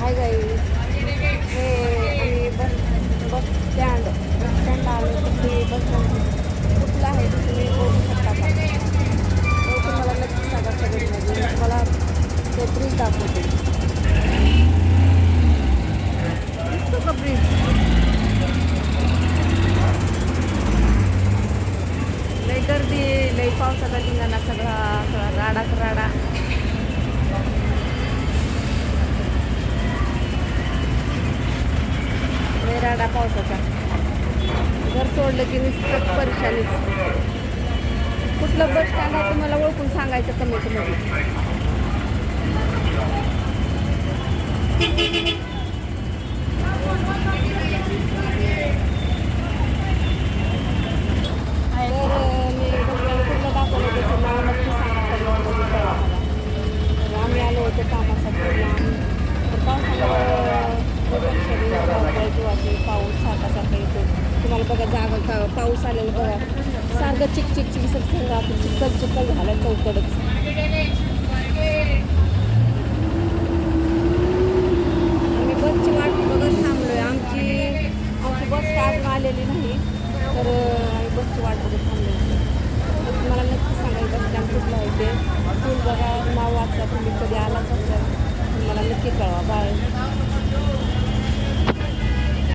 हाय गाई हे आम्ही बस बस स्टँड. बस स्टँड आलो तिथे बस स्टँड आहे ते तुम्ही बघू शकता का? तो तुम्हाला नक्की सांगा सगळी म्हणजे तुम्हाला ते ब्रिज दाखवते. दिसतो का ब्रिज? लई गर्दी लई पावसाचा धिंगाणा सगळा सगळा राडाच राडा. राडा पावसाचा. घर सोडलं की नुसतं परेशानीच. कुठलं बस स्टँड आहे तुम्हाला ओळखून सांगायचं कमी कमी मी डॉक्टर कुठलं दाखवलं त्याचं नाव नक्की सांगा कमेंटमध्ये कळवा मला तर आम्ही आलो होतो कामासाठी लांब तर पावसामुळं दुर्लक्षणी धावपळ जीवाची पाऊस सारखा सारखा येतो. तुम्हाला बघा जागा का पाऊस आलेला बघा. सारखं चिक चिक चिक सगळं आपण. चिकल चिकल झालं चौकडच आम्ही बसची वाट बघत थांबलोय. आमची आमची बस काय अजून आलेली नाही. तर आम्ही बसची वाट बघत थांबलोय. तर तुम्हाला नक्की सांगाल बस स्टँड कुठलं आहे ते तुम्ही बघा नाव वाचा तुम्ही कधी आलाच असाल. तुम्हाला मला नक्की कळवा. बाय